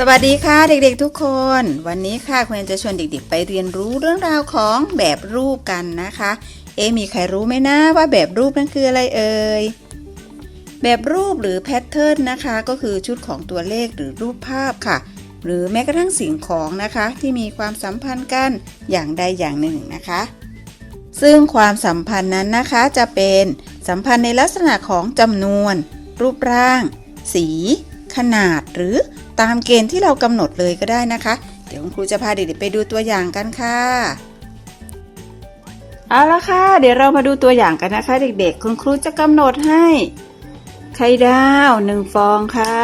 สวัสดีค่ะเด็กๆทุกคน วันนี้ค่ะคุณจะชวนเด็กๆ ไปเรียนรู้เรื่องราวของแบบรูปกันนะคะ เอะมีใครรู้ไหมนะว่าแบบรูปนั่นคืออะไรเอ่ยแบบรูปหรือแพทเทิร์นนะคะ ก็คือชุดของตัวเลขหรือรูปภาพค่ะ หรือแม้กระทั่งสิ่งของนะคะ ที่มีความสัมพันธ์กันอย่างใดอย่างหนึ่งนะคะ ซึ่งความสัมพันธ์นั้นนะคะจะเป็นสัมพันธ์ในลักษณะของจำนวน รูปร่าง สี ขนาดหรือ ตามเกณฑ์ที่เรากำหนดเลยก็ได้นะคะ เดี๋ยวคุณครูจะพาเด็กๆไปดูตัวอย่างกันค่ะเอาละค่ะ เดี๋ยวเรามาดูตัวอย่างกันนะคะ เด็กๆ คุณครูจะกำหนดให้ไข่ดาวหนึ่งฟองค่ะ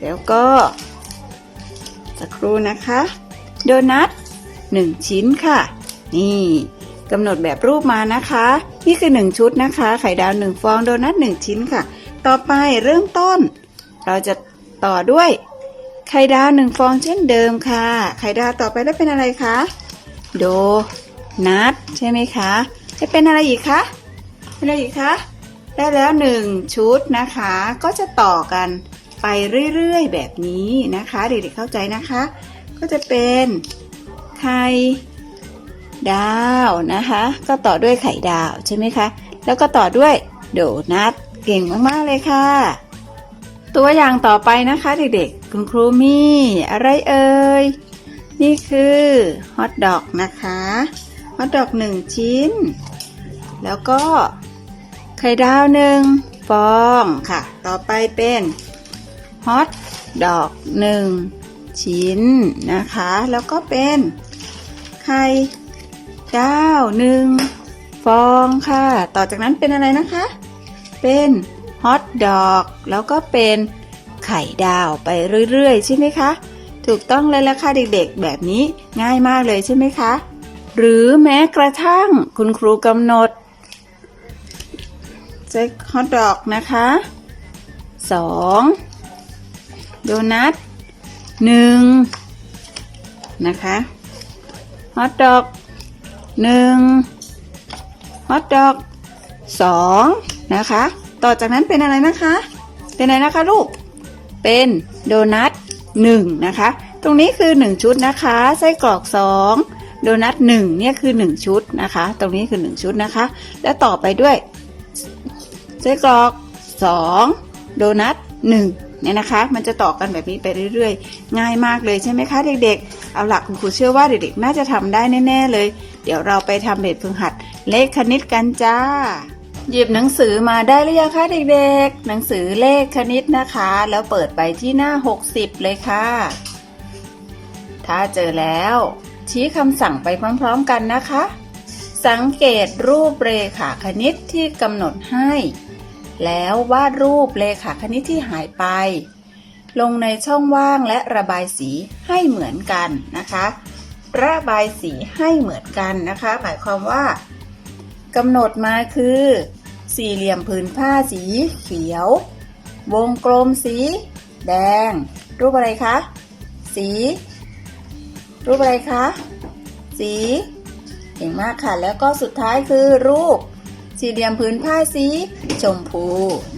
แล้วก็สักครู่นะคะ โดนัทหนึ่งชิ้นค่ะ นี่กำหนดแบบรูปมานะคะ นี่คือ1ชุดนะคะ ไข่ดาว1ฟองโดนัท1ชิ้นค่ะ ต่อไปเริ่มต้น เราจะ ต่อด้วย ไข่ดาว1ฟองเช่นเดิมค่ะ ไข่ดาวต่อไปได้เป็นอะไรคะโดนัทใช่ไหมคะได้เป็นอะไรอีกคะเป็นอะไรอีกคะได้แล้ว1ชุดนะคะ ก็จะต่อกันไปเรื่อยๆแบบนี้นะคะเด็กๆเข้าใจนะคะ ก็จะเป็นไข่ดาวนะคะ ก็ต่อด้วยไข่ดาวใช่ไหมคะ แล้วก็ต่อด้วยโดนัทเก่งมากๆเลยค่ะ ตัวอย่างต่อไปนะคะเด็กๆ คุณครูมี อะไรเอ่ย นี่คือฮอทดอกนะคะฮอทดอกหนึ่งชิ้น แล้วก็ไข่ดาวหนึ่งฟองค่ะ ต่อไปเป็นฮอทดอกหนึ่งชิ้นนะคะ แล้วก็เป็นไข่ดาวหนึ่งฟองค่ะ ต่อจากนั้นเป็นอะไรนะคะ เป็น ฮอทดอก แล้วก็เป็นไข่ดาวไปเรื่อยๆ ใช่ไหมคะ ถูกต้องเลยละค่ะเด็กๆ แบบนี้ง่ายมากเลยใช่ไหมคะ หรือแม้กระทั่งคุณครูกำหนดเซ็กฮอทดอกนะคะสองโดนัทหนึ่งนะคะฮอทดอกหนึ่งฮอทดอกสองนะคะ ต่อจากนั้นเป็นอะไรนะคะ เป็นอะไรนะคะลูก เป็นโดนัทหนึ่งนะคะ ตรงนี้คือหนึ่งชุดนะคะ ไส้กรอกสองโดนัทหนึ่งเนี่ยคือหนึ่งชุดนะคะ ตรงนี้คือหนึ่งชุดนะคะ แล้วต่อไปด้วย ไส้กรอกสองโดนัทหนึ่งเนี่ยนะคะ มันจะต่อกันแบบนี้ไปเรื่อยๆ ง่ายมากเลยใช่ไหมคะเด็กๆ เอาหลักคุณครูเชื่อว่าเด็กๆ น่าจะทำได้แน่ ๆ เลย เดี๋ยวเราไปทำแบบฝึกหัดเลขคณิตกันจ้า หยิบหนังสือมาได้หรือยังคะเด็กๆ หนังสือเลขคณิตนะคะ แล้วเปิดไปที่หน้า 60 เลยค่ะ ถ้าเจอแล้ว ชี้คำสั่งไปพร้อมๆกันนะคะ สังเกตรูปเรขาคณิตที่กำหนดให้ แล้ววาดรูปเลขาคณิตที่หายไป ลงในช่องว่างและระบายสีให้เหมือนกันนะคะ ระบายสีให้เหมือนกันนะคะ หมายความว่า กำหนดมาคือ สี่เหลี่ยมผืนผ้าสีเขียว วงกลมสี แดง รูปอะไรคะ สี รูปอะไรคะ สีเก่งมากค่ะ แล้วก็สุดท้ายคือรูป สี่เหลี่ยมผืนผ้าสีชมพู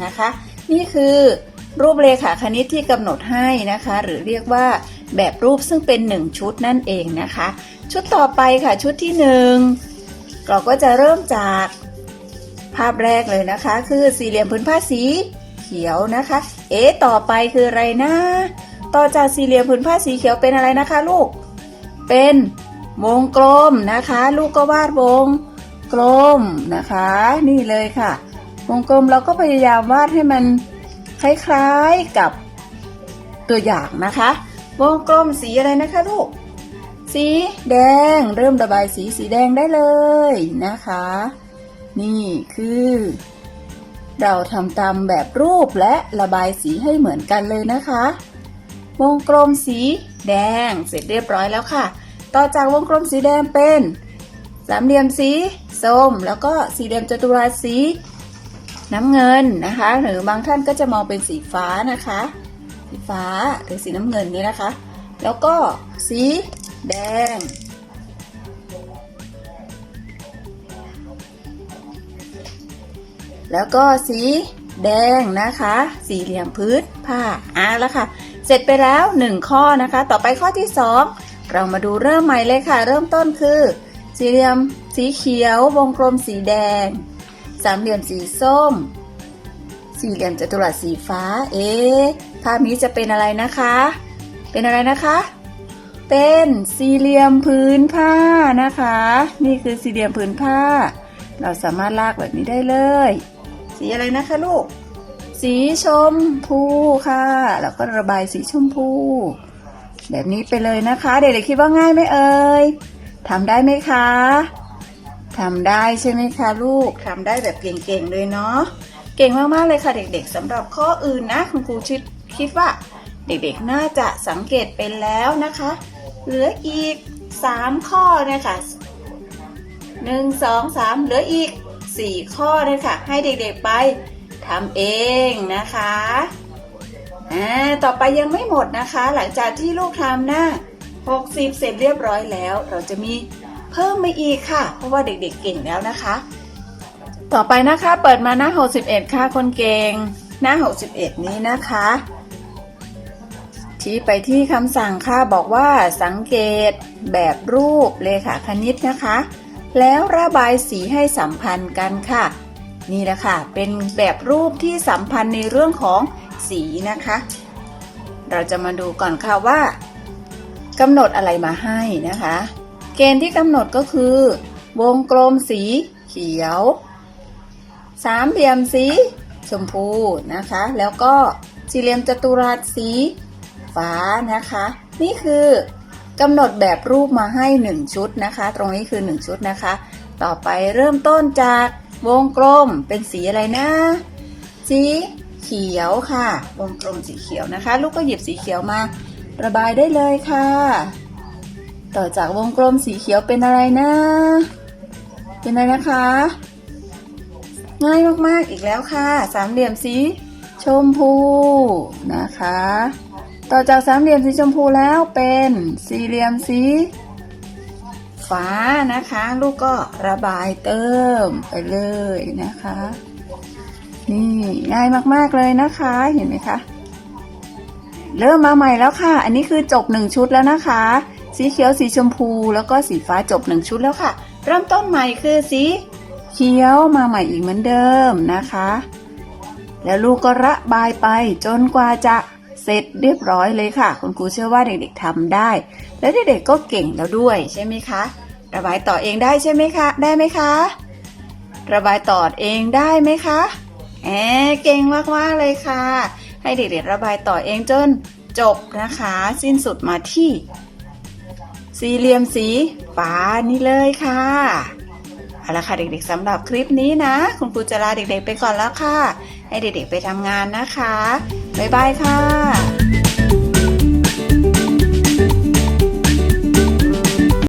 นะคะ นี่คือรูปเลขาคณิตที่กำหนดให้นะคะ หรือเรียกว่าแบบรูปซึ่งเป็นหนึ่งชุดนั่นเองนะคะ ชุดต่อไปค่ะชุดที่หนึ่ง เราก็จะเริ่มจากภาพแรกเลยนะคะ คือสี่เหลี่ยมผืนผ้าสีเขียวนะคะ เอ๊ะต่อไปคืออะไรนะต่อจากสี่เหลี่ยมผืนผ้าสีเขียวเป็นอะไรนะคะลูก เป็นวงกลมนะคะ ลูกก็วาดวงกลมนะคะ นี่เลยค่ะ วงกลมเราก็พยายามวาดให้มันคล้ายๆกับตัวอย่างนะคะ วงกลมสีอะไรนะคะลูก สีแดง เริ่มระบายสีสีแดงได้เลยนะคะ นี่คือ เราทำตามแบบรูปและระบายสีให้เหมือนกันเลยนะคะ วงกลมสีแดงเสร็จเรียบร้อยแล้วค่ะ ต่อจากวงกลมสีแดงเป็น สามเหลี่ยมสีส้ม แล้วก็สี่เหลี่ยมจัตุรัสสีน้ำเงินนะคะ หรือบางท่านก็จะมองเป็นสีฟ้านะคะ สีฟ้าหรือสีน้ำเงินนี้นะคะ แล้วก็สี แดง แล้วก็สีแดงนะคะ สี่เหลี่ยมพื้นผ้าอะแล้วค่ะ เสร็จไปแล้วหนึ่งข้อนะคะ ต่อไปข้อที่สองเรามาดูเริ่มใหม่เลยค่ะ เริ่มต้นคือ สี่เหลี่ยมสีเขียว วงกลมสีแดง สามเหลี่ยมสีส้ม สี่เหลี่ยมจัตุรัสสีฟ้า เอ๊ะภาพนี้จะเป็นอะไรนะคะ เป็นอะไรนะคะ เป็นสี่เหลี่ยมพื้นผ้านะคะ นี่คือสี่เหลี่ยมพื้นผ้า เราสามารถลากแบบนี้ได้เลย สีอะไรนะคะลูก สีชมพูค่ะแล้วก็ระบายสีชมพู แบบนี้ไปเลยนะคะ เด็กๆคิดว่าง่ายไหมเอ่ยทำได้ไหมคะทำได้ใช่ไหมคะลูกทำได้แบบเก่งๆเลยเนาะเก่งมากๆเลยค่ะเด็กๆสำหรับข้ออื่นนะ คุณครูคิดคิดว่า เด็กๆน่าจะสังเกตเป็นแล้วนะคะ เหลืออีก 3 ข้อเนี่ยค่ะหนึ่งสองสามเหลืออีก 4 ข้อเลยค่ะให้เด็กๆไปทำเองนะคะอ่าต่อไปยังไม่หมดนะคะ หลังจากที่ลูกทำหน้า 60 เสร็จเรียบร้อยแล้ว เราจะมีเพิ่มมาอีกค่ะ เพราะว่าเด็กๆเก่งแล้วนะคะ ต่อไปนะคะเปิดมาหน้า 61 ค่ะคนเก่งหน้า 61 นี้นะคะ ชี้ไปที่คำสั่งค่ะบอกว่าสังเกตแบบรูปเลขาคณิตนะคะ แล้วระบายสีให้สัมพันธ์กันค่ะ นี่แหละค่ะ เป็นแบบรูปที่สัมพันธ์ในเรื่องของสีนะคะ เราจะมาดูก่อนค่ะว่ากำหนดอะไรมาให้นะคะ เกณฑ์ที่กำหนดก็คือ วงกลมสีเขียว สามเหลี่ยมสีชมพูนะคะ แล้วก็สี่เหลี่ยมจัตุรัสสี ฟ้านะคะ นี่คือกำหนดแบบรูปมาให้ 1 ชุดนะคะ ตรงนี้คือ 1 ชุดนะคะ ต่อไปเริ่มต้นจากวงกลมเป็นสีอะไรนะ สีเขียวค่ะ วงกลมสีเขียวนะคะ ลูกก็หยิบสีเขียวมา ระบายได้เลยค่ะ ต่อจากวงกลมสีเขียวเป็นอะไรนะ เป็นอะไรนะคะ ง่ายมากๆอีกแล้วค่ะ สามเหลี่ยมสีชมพูนะคะ ต่อจากสามเหลี่ยมสีชมพูแล้วเป็นสี่เหลี่ยมสีฟ้านะคะ ลูกก็ระบายเติมไปเลยนะคะ นี่ง่ายมากๆเลยนะคะเห็นไหมคะเริ่มมาใหม่แล้วค่ะ อันนี้คือจบหนึ่งชุดแล้วนะคะ สีเขียวสีชมพูแล้วก็สีฟ้าจบหนึ่งชุดแล้วค่ะ เริ่มต้นใหม่คือสีเขียวมาใหม่อีกเหมือนเดิมนะคะ แล้วลูกก็ระบายไปจนกว่าจะ เสร็จเรียบร้อยเลยค่ะ คุณครูเชื่อว่าเด็กๆทำได้ และเด็กๆก็เก่งแล้วด้วยใช่ไหมคะระบายต่อเองได้ใช่ไหมคะ ได้ไหมคะ ระบายต่อเองได้ไหมคะแอเก่งมากๆเลยค่ะ ให้เด็กๆระบายต่อเองจนจบนะคะ สิ้นสุดมาที่ สี่เหลี่ยมสีฟ้านี่เลยค่ะเอาละค่ะเด็กๆสำหรับคลิปนี้นะ คุณครูจะลาเด็กๆไปก่อนแล้วค่ะ ให้เด็กๆไปทำงานนะคะ บ๊ายบายค่ะ